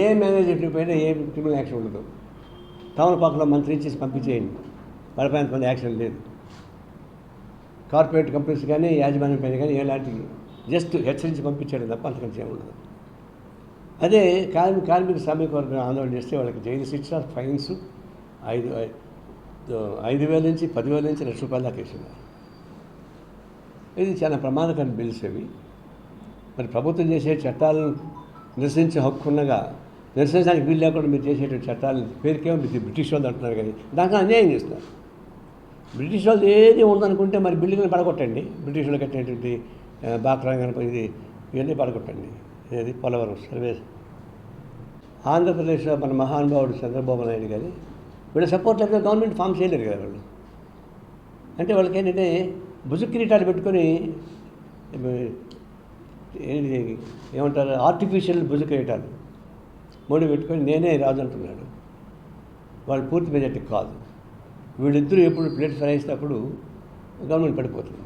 ఏ manager పైన ఏ criminal action ఉండదు. తమలపాకులో మంత్రి ఇచ్చేసి పంపించేయండి. వాళ్ళపైన అంతమంది యాక్షన్ లేదు. కార్పొరేట్ కంపెనీస్ కానీ యాజమాన్యం పైన కానీ ఎలాంటి జస్ట్ హెచ్చరించి పంపించడం తప్ప అంతకంటే ఉండదు. అదే కార్మిక కార్మిక శ్రామిక వర్గం ఆందోళన చేస్తే వాళ్ళకి జైలు శిక్ష ఫైన్స్ ఐదు ఐదు వేల నుంచి పదివేల నుంచి లక్ష రూపాయల దాకా వేసినారు ఇది చాలా ప్రమాదకరమైన బిల్స్ అవి. మరి ప్రభుత్వం చేసే చట్టాలను నిరసించే హక్కు ఉండగా నిరసించడానికి వీలు లేకుండా మీరు చేసేటువంటి చట్టాలు పేరుకేమో మీరు బ్రిటిష్ వాళ్ళు అంటున్నారు కానీ దాంట్లో అన్యాయం చేస్తున్నారు. బ్రిటిష్ వాళ్ళు ఏది ఉందనుకుంటే మరి బిల్డింగ్లు పడగొట్టండి. బ్రిటిష్ వాళ్ళు కట్టినటువంటి ఆ, బాక్రా ఇది ఇవన్నీ పడగొట్టండి. ఏది? పోలవరం సర్వేస్ ఆంధ్రప్రదేశ్లో మన మహానుభావుడు చంద్రబాబు నాయుడు గారి వీళ్ళ సపోర్ట్ లేకపోతే గవర్నమెంట్ ఫామ్ చేయలేరు కదా వాళ్ళు. అంటే వాళ్ళకి ఏంటంటే భుజు కిరీటాలు పెట్టుకొని ఏమంటారు? ఆర్టిఫిషియల్ భుజ కిరీటాలు మోడీ పెట్టుకొని నేనే రాజు అంటున్నాడు. వాళ్ళు పూర్తి మెజార్టీ కాదు. వీళ్ళిద్దరూ ఎప్పుడు ప్లేట్ ఫిరాయిస్తున్నప్పుడు గవర్నమెంట్ పడిపోతుంది.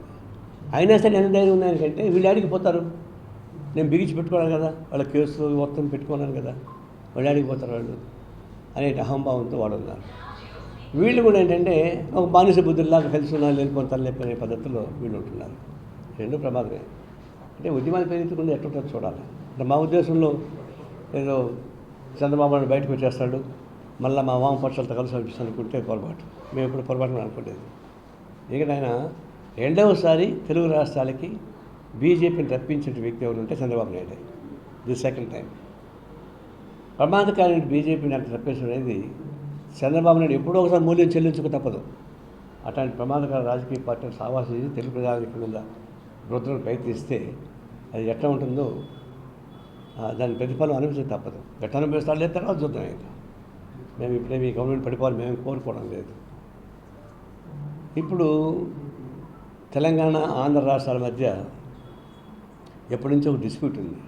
అయినా సరే ఎంత ధైర్యం ఉన్నాయంటే వీళ్ళు ఆడికి పోతారు? నేను బిగించి పెట్టుకోవాలి కదా. వాళ్ళ కేసు మొత్తం పెట్టుకున్నాను కదా. వాళ్ళు ఆడికి పోతారు వాళ్ళు? అనే అహంభావంతో వాడు ఉన్నారు. వీళ్ళు కూడా ఏంటంటే ఒక బానిస బుద్ధుల్లాగా కలిసి ఉన్నారు లేనిపోతే తలలేపనే పద్ధతిలో వీళ్ళు ఉంటున్నారు. రెండు ప్రమాదమే. అంటే ఉద్యమాలు పెరుగుతుంటే ఎట్లుంటుందో చూడాలి. అంటే మా ఉద్దేశంలో ఏదో చంద్రబాబు నాయుడు బయటకు వచ్చేస్తాడు మళ్ళీ మా వామపక్షాలతో కలిసి అనిపిస్తుంది అనుకుంటే పొరపాటు. మేము ఎప్పుడు పొరపాటు అనుకోలేదు. ఇక ఆయన రెండవసారి తెలుగు రాష్ట్రాలకి బీజేపీని రప్పించిన వ్యక్తి ఎవరు ఉంటే Chandrababu Naidu. The second time. ప్రమాదకారి బీజేపీని అట్లా రప్పించడం అనేది చంద్రబాబు నాయుడు ఎప్పుడో ఒకసారి మూల్యం చెల్లించుకు తప్పదు. అట్లాంటి ప్రమాదకర రాజకీయ పార్టీలు సావాసం తెలుగు ప్రజానికి ఉందా? రుద్రం ప్రయత్నిస్తే అది ఎట్లా ఉంటుందో దాని ప్రతిఫలం అనుభవించక తప్పదు. ఎట్లా అనుభవిస్తాడు లేదు తర్వాత చూద్దాం ఇంకా. మేము ఇప్పుడే మీ గవర్నమెంట్ పడిపోవాలి మేము కోరుకోవడం లేదు. ఇప్పుడు తెలంగాణ ఆంధ్ర రాష్ట్రాల మధ్య ఎప్పటి నుంచో ఒక డిస్ప్యూట్ ఉంది.